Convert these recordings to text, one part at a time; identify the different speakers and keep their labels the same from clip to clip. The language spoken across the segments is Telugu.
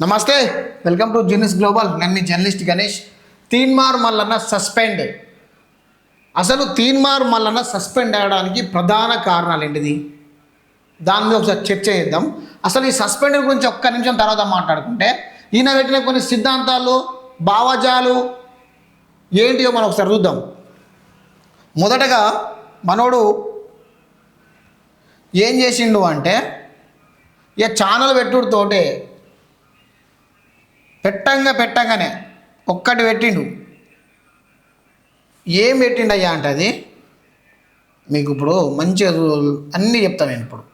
Speaker 1: నమస్తే వెల్కమ్ టు జీనిస్ గ్లోబల్. నేను మీ జర్నలిస్ట్ గణేష్. తీన్మార్ మల్లన్న సస్పెండ్. అసలు తీన్మార్ మల్లన్న సస్పెండ్ అయ్యడానికి ప్రధాన కారణాలు ఏంటిది? దాని మీద ఒకసారి చర్చ చేద్దాం. అసలు ఈ సస్పెండ్ గురించి ఒక్క నిమిషం తర్వాత మాట్లాడుకుంటే ఈయన పెట్టిన కొన్ని సిద్ధాంతాలు భావజాలు ఏంటియో మనం ఒకసారి చూద్దాం. మొదటగా మనోడు ఏం చేసిండు అంటే ఇక ఛానల్ పెట్టుడుతోటే పెట్టంగా పెట్టంగానే ఒక్కటి పెట్టిండు. ఏం పెట్టిండు అయ్యా అంటే అది మీకు ఇప్పుడు మంచి అన్నీ చెప్తాను నేను ఇప్పుడు.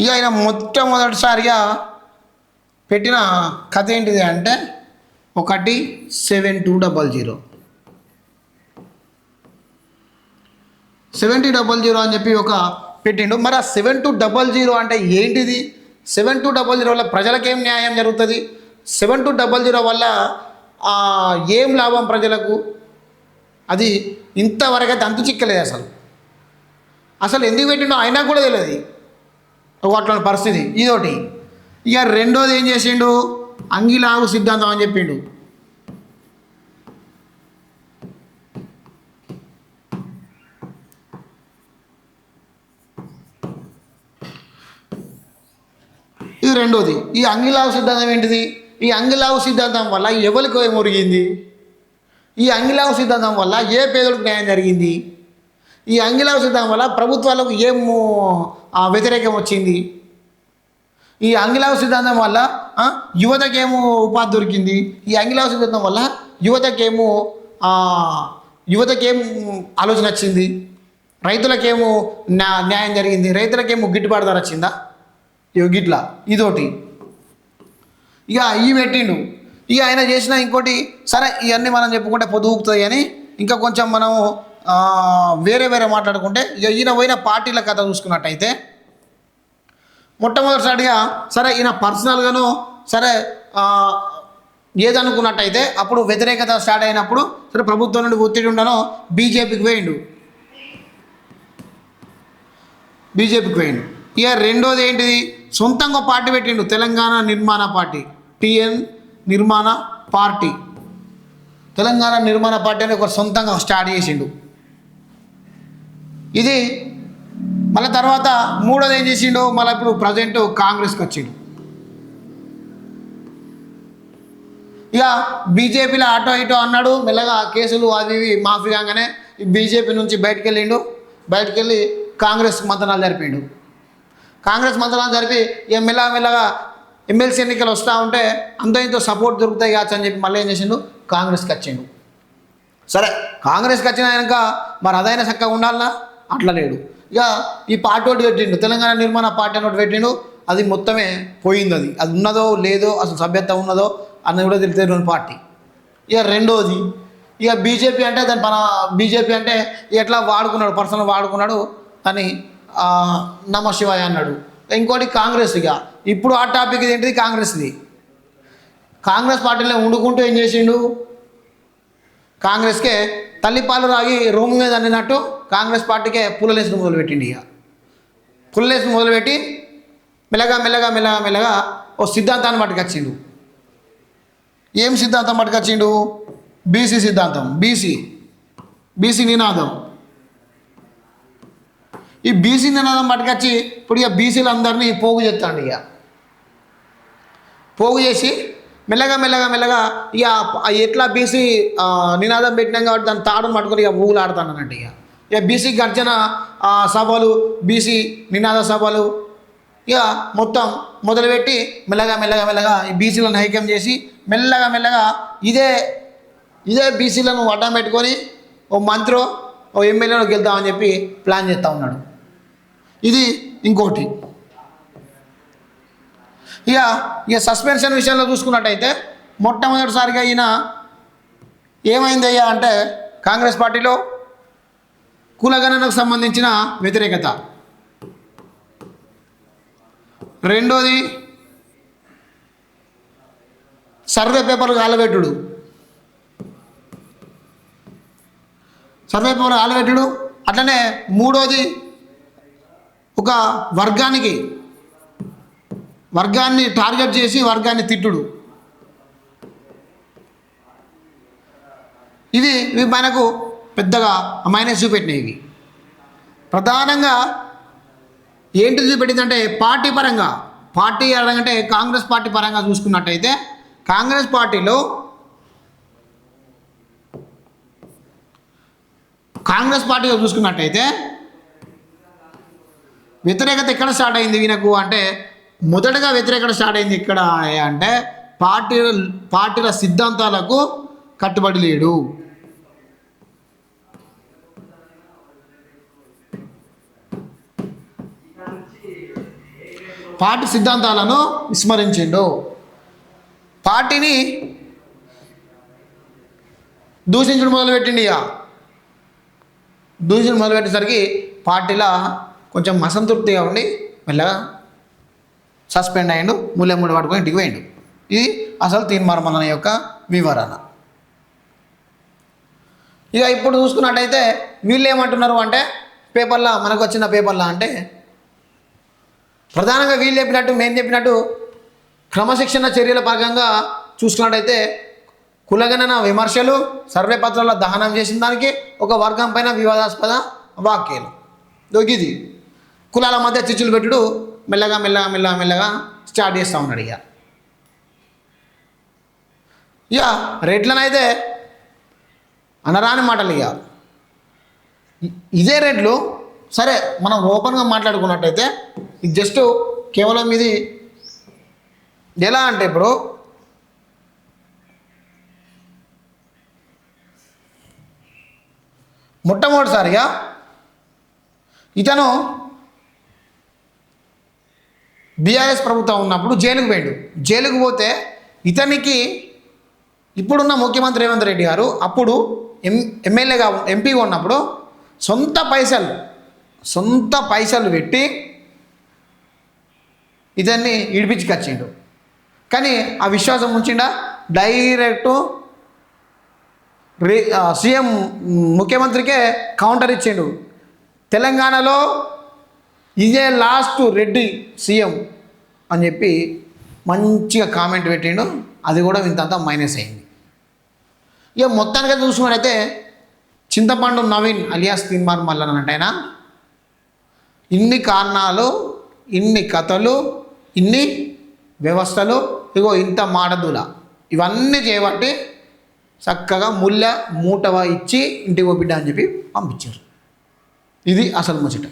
Speaker 1: ఇక ఆయన మొట్టమొదటిసారిగా పెట్టిన కథ ఏంటిది అంటే ఒకటి seven two double zero. Seven two double zero అని చెప్పి ఒక పెట్టిండు. మరి ఆ సెవెన్ టూ డబల్ జీరో అంటే ఏంటిది? సెవెన్ టూ డబల్ జీరో వల్ల ప్రజలకేం న్యాయం జరుగుతుంది? సెవెన్ టూ డబల్ జీరో వల్ల ఏం లాభం ప్రజలకు? అది ఇంతవరకు అయితే అంతు చిక్కలేదు అసలు. అసలు ఎందుకు పెట్టిండో అయినా కూడా తెలియదు. ఒక అట్లాంటి పరిస్థితి. ఇదొకటి. ఇక రెండోది ఏం చేసిండు? అంగిలాగు సిద్ధాంతం అని చెప్పిండు. ఇది రెండోది ఈ అంగిలాగు సిద్ధాంతం ఏంటిది? ఈ అంగిలాగు సిద్ధాంతం వల్ల ఎవరికి మురిగింది? ఈ అంగిలాగు సిద్ధాంతం వల్ల ఏ పేదలకు న్యాయం జరిగింది? ఈ అంగిలాగు సిద్ధాంతం వల్ల ప్రభుత్వాలకు ఏం వ్యతిరేకం వచ్చింది? ఈ అంగిలావు సిద్ధాంతం వల్ల యువతకేమో ఉపాధి దొరికింది. ఈ అంగిలావు సిద్ధాంతం వల్ల యువతకేమో యువతకేం ఆలోచన వచ్చింది? రైతులకేమో న్యా న్యాయం జరిగింది. రైతులకేమో గిట్టుబాటు ధర వచ్చిందా? గిట్లా ఇదోటి. ఇక ఈ పెట్టిండు. ఇక ఆయన చేసిన ఇంకోటి సరే ఇవన్నీ మనం చెప్పుకుంటే పొదుగుతుంది అని ఇంకా కొంచెం మనం వేరే వేరే మాట్లాడుకుంటే ఇక ఈయన పోయిన పార్టీల కథ చూసుకున్నట్టయితే మొట్టమొదటిసారిగా సరే ఈయన పర్సనల్గాను సరే ఏదనుకున్నట్టయితే అప్పుడు వ్యతిరేకత స్టార్ట్ అయినప్పుడు సరే ప్రభుత్వం నుండి ఒత్తిడి ఉండను బీజేపీకి పోయిండు బీజేపీకి పోయిండు ఇక రెండోది ఏంటిది? సొంతంగా పార్టీ పెట్టిండు తెలంగాణ నిర్మాణ పార్టీ. టిఎన్ నిర్మాణ పార్టీ. తెలంగాణ నిర్మాణ పార్టీ అని ఒక సొంతంగా స్టార్ట్ చేసిండు. ఇది మళ్ళీ తర్వాత మూడోది ఏం చేసిండు? మళ్ళీ ఇప్పుడు ప్రజెంట్ కాంగ్రెస్కి వచ్చిండు. ఇక బీజేపీలో ఆటో ఇటో అన్నాడు. మెల్లగా కేసులు అవి ఇవి మాఫీ కాగానే బీజేపీ నుంచి బయటకు వెళ్ళిండు. బయటకు వెళ్ళి కాంగ్రెస్ మంతనాలు జరిపిండు. కాంగ్రెస్ మంతనాలు జరిపి ఇక మెల్లగా మెల్లగా ఎమ్మెల్సీ ఎన్నికలు వస్తూ ఉంటే అంతో ఇంతో సపోర్ట్ దొరుకుతాయి కావచ్చు అని చెప్పి మళ్ళీ ఏం చేసిండు? కాంగ్రెస్కి వచ్చిండు. సరే కాంగ్రెస్కి వచ్చిన కనుక మరి అదైనా చక్కగా ఉండాలనా? అట్లా లేడు. ఇక ఈ పార్టీ ఒకటి పెట్టిండు. తెలంగాణ నిర్మాణ పార్టీ అని ఒకటి పెట్టిండు. అది మొత్తమే పోయింది అది. అది ఉన్నదో లేదో అసలు సభ్యత ఉన్నదో అన్నది కూడా తెలియదు పార్టీ. ఇక రెండోది ఇక బీజేపీ అంటే దాని మన బీజేపీ అంటే ఎట్లా వాడుకున్నాడు పర్సనల్ వాడుకున్నాడు అని నమ శివాయ అన్నాడు. ఇంకోటి కాంగ్రెస్ ఇక. ఇప్పుడు ఆ టాపిక్ ఏంటిది? కాంగ్రెస్ది. కాంగ్రెస్ పార్టీలో ఉండుకుంటూ ఏం చేసిండు? కాంగ్రెస్కే తల్లిపాలు రాగి రూమ్ మీద అన్నినట్టు కాంగ్రెస్ పార్టీకే పుల్లలేసుడు మొదలుపెట్టింది ఇక. పుల్లలేసుడు మొదలుపెట్టి మెల్లగా మెల్లగా మెల్లగా మెల్లగా ఓ సిద్ధాంతాన్ని పట్టుకొచ్చిండు ఏం సిద్ధాంతం పట్టుకొచ్చిండు బీసీ సిద్ధాంతం బీసీ బీసీ నినాదం. ఈ బీసీ నినాదం పట్టుకొచ్చి ఇప్పుడు ఇక బీసీలు అందరినీ పోగు చేస్తాడు ఇక. పోగు చేసి మెల్లగా మెల్లగా మెల్లగా ఇక ఎట్లా బీసీ నినాదం పెట్టినాం కాబట్టి దాని తాడును పట్టుకొని ఇక ఊగులాడుతానంట ఇక. ఇక బీసీ గర్జన సభలు బీసీ నినాద సభలు ఇక మొత్తం మొదలుపెట్టి మెల్లగా మెల్లగా మెల్లగా ఈ బీసీలను ఐక్యం చేసి మెల్లగా మెల్లగా ఇదే ఇదే బీసీలను అడ్డం పెట్టుకొని ఓ మంత్రో ఓ ఎమ్మెల్యేలో గెలుద్దామని చెప్పి ప్లాన్ చేస్తూ ఉన్నాడు. ఇది ఇంకోటి. ఇక ఇక సస్పెన్షన్ విషయంలో చూసుకున్నట్టయితే మొట్టమొదటిసారిగా ఈయన ఏమైందయ్యా అంటే కాంగ్రెస్ పార్టీలో కులగణనకు సంబంధించిన వ్యతిరేకత. రెండోది సర్వే పేపర్లు కాలబెట్టుడు. సర్వే పేపర్లు కాలబెట్టుడు అట్లనే మూడోది ఒక వర్గానికి వర్గాన్ని టార్గెట్ చేసి వర్గాన్ని తిట్టుడు. ఇది ఇవి మనకు పెద్దగా మైనస్ చూపెట్టినాయి ఇవి. ప్రధానంగా ఏంటి చూపెట్టిందంటే పార్టీ పరంగా. పార్టీ అంటే కాంగ్రెస్ పార్టీ పరంగా చూసుకున్నట్టయితే కాంగ్రెస్ పార్టీలో కాంగ్రెస్ పార్టీలో చూసుకున్నట్టయితే వ్యతిరేకత ఎక్కడ స్టార్ట్ అయింది ఈయనకు అంటే మొదటగా వ్యతిరేకత స్టార్ట్ అయింది ఇక్కడ అంటే పార్టీ పార్టీల సిద్ధాంతాలకు కట్టుబడి లేడు. పార్టీ సిద్ధాంతాలను విస్మరించిండు. పార్టీని దూషించడం మొదలుపెట్టిండి ఇక. దూషణ మొదలుపెట్టేసరికి పార్టీలో కొంచెం అసంతృప్తిగా ఉండి మెల్లగా సస్పెండ్ అయ్యిండు మూలెమ్మడి పట్టుకొని ఇంటికి పోయిండు. ఇది అసలు తీర్మార్మలన యొక్క వివరణ. ఇక ఇప్పుడు చూసుకున్నట్టయితే వీళ్ళు ఏమంటున్నారు అంటే పేపర్లో మనకు వచ్చిన పేపర్లో అంటే ప్రధానంగా వీళ్ళు చెప్పినట్టు మేము చెప్పినట్టు క్రమశిక్షణ చర్యల భాగంగా చూసుకున్నట్టయితే కులగణన విమర్శలు సర్వే పత్రాల దహనం చేసిన దానికి ఒక వర్గం పైన వివాదాస్పద వాక్యాలు ఇది. కులాల మధ్య చిచ్చులు పెట్టుడు మెల్లగా మెల్లగా మెల్లగా మెల్లగా స్టార్ట్ చేస్తూ ఉన్నాడు ఇక. ఇక రేట్లనైతే అనరాని మాటలు ఇక. ఇదే రేట్లు సరే మనం ఓపెన్గా మాట్లాడుకున్నట్టయితే ఇది జస్ట్ కేవలం ఇది. ఎలా అంటే ఇప్పుడు మొట్టమొదటిసారిగా ఇతను బీఆర్ఎస్ ప్రభుత్వం ఉన్నప్పుడు జైలుకు పోయిండు. జైలుకు పోతే ఇతనికి ఇప్పుడున్న ముఖ్యమంత్రి రేవంత్ రెడ్డి గారు అప్పుడు ఎం ఎమ్మెల్యేగా ఎంపీగా ఉన్నప్పుడు సొంత పైసలు సొంత పైసలు పెట్టి ఇతన్ని ఇడిపించుకొచ్చిండు. కానీ ఆ విశ్వాసం ఉంచిండా? డైరెక్ట్ రే సీఎం ముఖ్యమంత్రికే కౌంటర్ ఇచ్చిండు. తెలంగాణలో ఇదే లాస్ట్ రెడ్డి సీఎం అని చెప్పి మంచిగా కామెంట్ పెట్టిండు. అది కూడా ఇంతంతా మైనస్ అయింది. ఇక మొత్తానికి చూసుకున్నట్టయితే చింతపండు నవీన్ అలియాస్ తీన్మార్ మల్లన్ అన్నట్టయినా ఇన్ని కారణాలు ఇన్ని కథలు ఇన్ని వ్యవస్థలు ఇగో ఇంత మాడదుల ఇవన్నీ చేయబట్టి చక్కగా ముళ్ళ మూటవ ఇచ్చి ఇంటికి బిడ్డ అని చెప్పి పంపించారు. ఇది అసలు ముచ్చట.